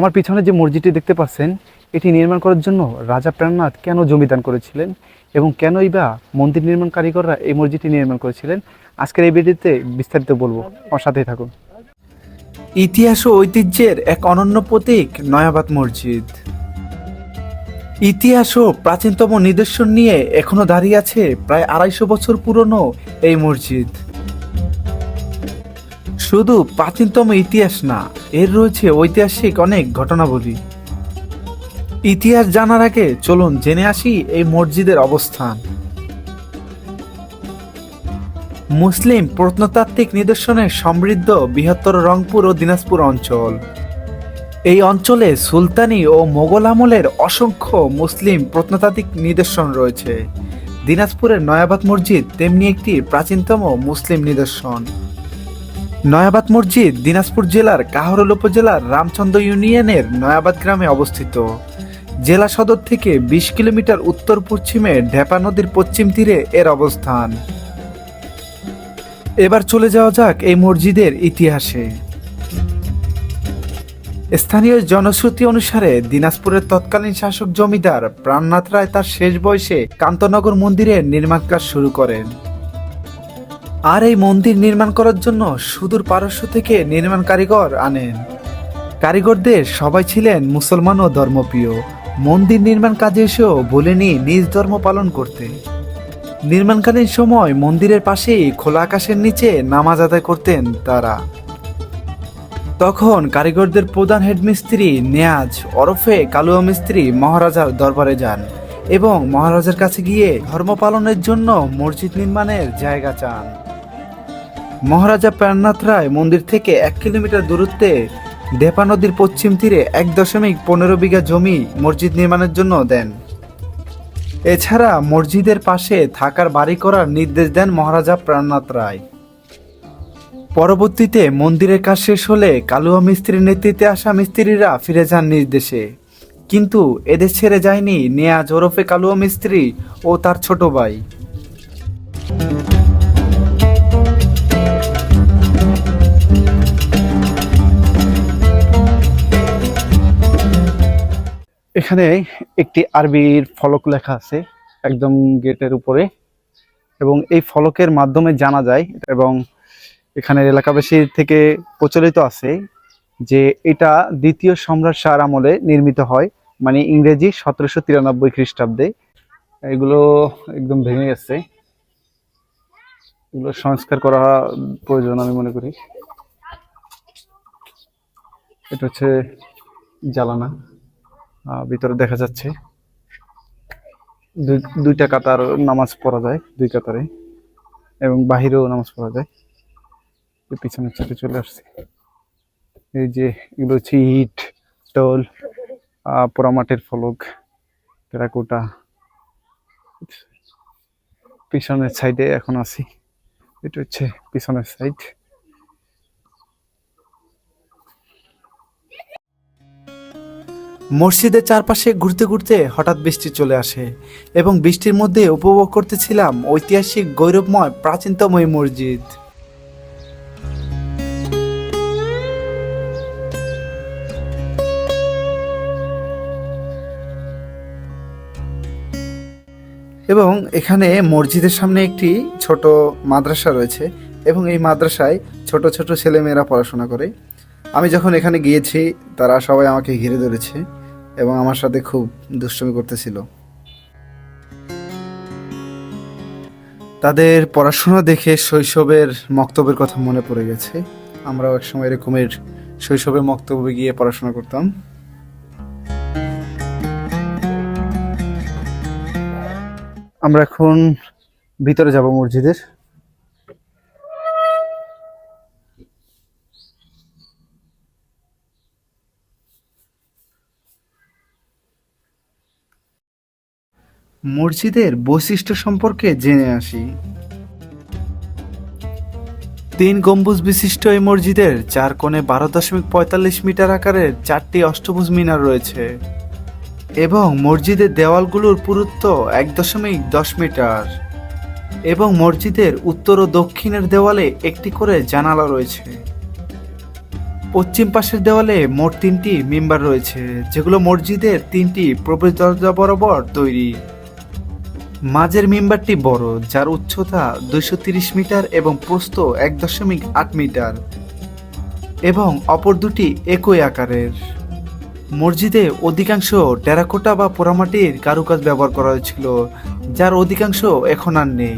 আমার পিছনে যে মসজিদটি দেখতে পাচ্ছেন, এটি নির্মাণ করার জন্য রাজা প্রাণনাথ কেন জমিদান করেছিলেন এবং কেনই বা মন্দির নির্মাণ কারিগররা এই মসজিদটি নির্মাণ করেছিলেন? আজকের এই ভিডিওতে বিস্তারিত বলব। আমার সাথেই থাকুন। ইতিহাস ও ঐতিহ্যের এক অনন্য প্রতীক, নয়াবাদ মসজিদ। ইতিহাস ও প্রাচীনতম নিদর্শন নিয়ে এখনও দাঁড়িয়ে আছে প্রায় আড়াইশো বছর পুরনো এই মসজিদ। শুধু প্রাচীনতম ইতিহাস না, এর রয়েছে ঐতিহাসিক অনেক ঘটনাবলী। ইতিহাস জানার আগে চলুন জেনে আসি এই মসজিদের অবস্থান। মুসলিম প্রত্নতাত্ত্বিক নিদর্শনে সমৃদ্ধ বৃহত্তর রংপুর ও দিনাজপুর অঞ্চল। এই অঞ্চলে সুলতানি ও মোগল আমলের অসংখ্য মুসলিম প্রত্নতাত্ত্বিক নিদর্শন রয়েছে। দিনাজপুরের নয়াবাদ মসজিদ তেমনি একটি প্রাচীনতম মুসলিম নিদর্শন। নয়াবাদ মসজিদ দিনাজপুর জেলার কাহরুল উপজেলার রামচন্দ্র ইউনিয়নের নয়াবাদ গ্রামে অবস্থিত। জেলা সদর থেকে বিশ কিলোমিটার উত্তর পশ্চিমে ঢেপা নদীর পশ্চিম তীরে এর অবস্থান। এবার চলে যাওয়া যাক এই মসজিদের ইতিহাসে। স্থানীয় জনশ্রুতি অনুসারে দিনাজপুরের তৎকালীন শাসক জমিদার প্রাণনাথ রায় তার শেষ বয়সে কান্তনগর মন্দিরের নির্মাণ কাজ শুরু করেন। আর এই মন্দির নির্মাণ করার জন্য সুদূর পারস্য থেকে নির্মাণ কারিগর আনেন। কারিগরদের সবাই ছিলেন মুসলমান ও ধর্মপ্রিয়। মন্দির নির্মাণ কাজে এসেও ভুলেনি নিজ ধর্ম পালন করতে। নির্মাণকালীন সময় মন্দিরের পাশেই খোলা আকাশের নিচে নামাজ আদায় করতেন তারা। তখন কারিগরদের প্রধান হেডমিস্ত্রি নেয়াজ ওরফে কালুয়া মিস্ত্রি মহারাজার দরবারে যান এবং মহারাজার কাছে গিয়ে ধর্ম পালনের জন্য মসজিদ নির্মাণের জায়গা চান। মহারাজা প্রাণনাথ রায় মন্দির থেকে এক কিলোমিটার দূরত্বে ডেপা নদীর পশ্চিম তীরে এক দশমিক পনেরো বিঘা জমি মসজিদ নির্মাণের জন্য দেন। এছাড়া মসজিদের পাশে থাকার বাড়ি করার নির্দেশ দেন মহারাজা প্রাণনাথ রায়। পরবর্তীতে মন্দিরের কাজ শেষ হলে কালুয়া মিস্ত্রির নেতৃত্বে আসা মিস্ত্রিরা ফিরে যান নিজ দেশে কিন্তু এদেশ ছেড়ে যায়নি নেয়াজ ওরফে কালুয়া মিস্ত্রি ও তার ছোট ভাই। এখানে একটি আরবির ফলক লেখা আছে একদম গেটের উপরে। এবং এই ফলকের মাধ্যমে জানা যায় এবং এখানের এলাকাবাসী থেকে প্রচলিত আছে যে এটা দ্বিতীয় সম্রাট শাহ আমলে নির্মিত হয় মানে ইংরেজি সতেরোশো তিরানব্বই খ্রিস্টাব্দে। এগুলো একদম ভেঙে গেছে। এগুলো সংস্কার করা প্রয়োজন আমি মনে করি। এটা হচ্ছে জ্বালানা। ভিতরে দেখা যাচ্ছে। দুই, দুইটা কাতার নামাজ পড়া যায়, দুই কাতারে। এবং বাহিরেও নামাজ পড়া যায়। পিছনের সাথে চলে আসছে। এই যে এগুলো হচ্ছে ইট টোল পোড়ামাটির ফলক, টেরাকোটা। পিছনের সাইডে এখন আছি। এটা হচ্ছে পিছনের সাইড। মসজিদের চারপাশে ঘুরতে ঘুরতে হঠাৎ বৃষ্টি চলে আসে এবং বৃষ্টির মধ্যে উপভোগ করতেছিলাম ঐতিহাসিক গৌরবময় প্রাচীনতম এই মসজিদ। এবং এখানে মসজিদের সামনে একটি ছোট মাদ্রাসা রয়েছে এবং এই মাদ্রাসায় ছোট ছোট ছেলেমেয়েরা পড়াশোনা করে। আমি যখন এখানে গিয়েছি, তারা সবাই আমাকে ঘিরে ধরেছে। এবং আমার সাথে খুব দুষ্টমি করতেছিল। তাদের পড়াশোনা দেখে শৈশবের মক্তবের কথা মনে পড়ে গেছে। আমরাও একসময় এরকমের শৈশবে মক্তবে গিয়ে পড়াশোনা করতাম। আমরা এখন ভিতরে যাব মসজিদের। মসজিদের বৈশিষ্ট্য সম্পর্কে জেনে আসি। তিন গম্বুজ বিশিষ্ট এই মসজিদের চার কোণে বারো দশমিক পঁয়তাল্লিশ মিটার আকারের চারটি অষ্টভুজ মিনার রয়েছে এবং মসজিদের দেওয়ালগুলোর পুরুত্ব এক দশমিক দশ মিটার এবং মসজিদের উত্তর ও দক্ষিণের দেওয়ালে একটি করে জানালা রয়েছে। পশ্চিম পাশের দেওয়ালে মোট তিনটি মেম্বার রয়েছে, যেগুলো মসজিদের তিনটি প্রবেশ দরজা বরাবর তৈরি। মাঝের মেম্বারটি বড়, যার উচ্চতা দুইশো মিটার এবং প্রস্থ এক দশমিক আট মিটার এবং অপর দুটি একই আকারের। মসজিদে অধিকাংশ টেরাকোটা বা পোড়ামাটির কারুকাজ ব্যবহার করা হয়েছিল, যার অধিকাংশ এখন আর নেই।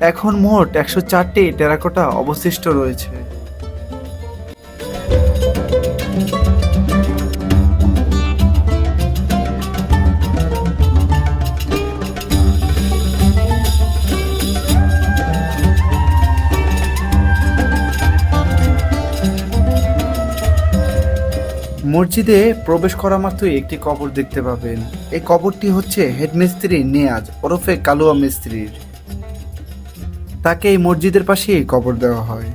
এখন মোট একশো চারটি টেরাকোটা অবশিষ্ট রয়েছে। মসজিদে প্রবেশ করা মাত্রই একটি কবর দেখতে পাবেন। এই কবরটি হচ্ছে হেডমিস্ত্রি নেয়াজ ওরফে কালুয়া মিস্ত্রির। তাকে এই মসজিদের পাশেই কবর দেওয়া হয়।